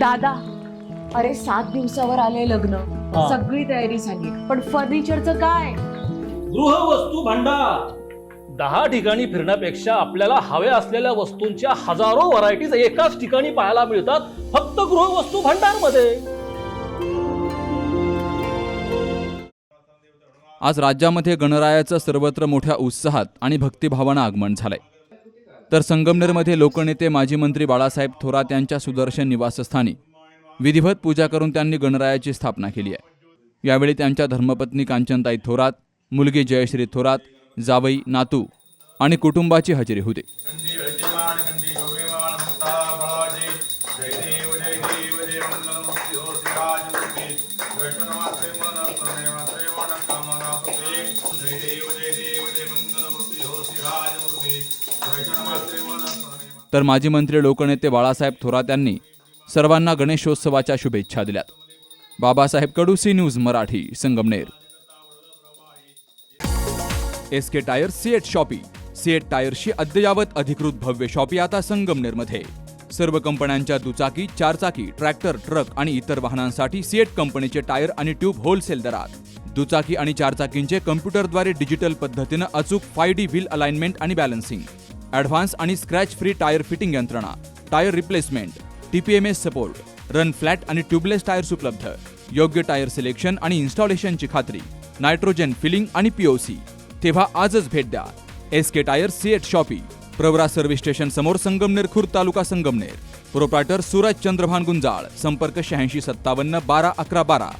दादा अरे सात दिवसावर आले लग्न. हा. सगळी तयारी झाली. पण फर्निचरचं काय? गृहवस्तू भांडार. दहा ठिकाणी फिरण्यापेक्षा आपल्याला हव्या असलेल्या वस्तूंच्या हजारो व्हरायटीज एकाच ठिकाणी पाहायला मिळतात फक्त गृहवस्तू भांडारमध्ये आज राज्यामध्ये गणरायाचं सर्वत्र मोठ्या उत्साहात आणि भक्तिभावानं आगमन झालंय. तर संगमनेरमध्ये लोकनेते माजी मंत्री बाळासाहेब थोरात यांच्या सुदर्शन निवासस्थानी विधिवत पूजा करून त्यांनी गणरायाची स्थापना केली आहे. यावेळी त्यांच्या धर्मपत्नी कांचनताई थोरात मुलगी जयश्री थोरात जावई नातू आणि कुटुंबाची हजेरी होते. तर माजी मंत्री लोकनेते बाळासाहेब थोरात यांनी सर्वांना गणेशोत्सवाच्या शुभेच्छा दिल्यात. Babasaheb Kadu C news Marathi Sangamner. S K tyre CEAT shoppe. CEAT टायर्सची अद्ययावत अधिकृत भव्य शॉपी आता संगमनेरमध्ये. सर्व कंपन्यांच्या दुचाकी चारचाकी ट्रॅक्टर ट्रक आणि इतर वाहनांसाठी सीएट कंपनीचे टायर आणि ट्यूब होलसेल दरात. दुचाकी आणि चारचाकींचे कम्प्युटरद्वारे डिजिटल पद्धतीनं अचूक फाय डी व्हील अलाइनमेंट आणि बॅलन्सिंग. ॲडव्हान्स आणि स्क्रॅच फ्री टायर फिटिंग यंत्रणा tyre replacement TPMS support run flat आणि ट्यूबलेस टायर्स उपलब्ध. योग्य टायर सिलेक्शन आणि इन्स्टॉलेशनची खात्री. नायट्रोजन फिलिंग आणि पीओसी तेव्हा आजच भेट द्या. S K tyre C at shoppe. Pravara service station समोर संगमनेर खुर्द तालुका संगमनेर. प्रोप्रायटर सूरज चंद्रभान गुंजाळ संपर्क शहाऐंशी सत्तावन्न बारा अकरा बारा.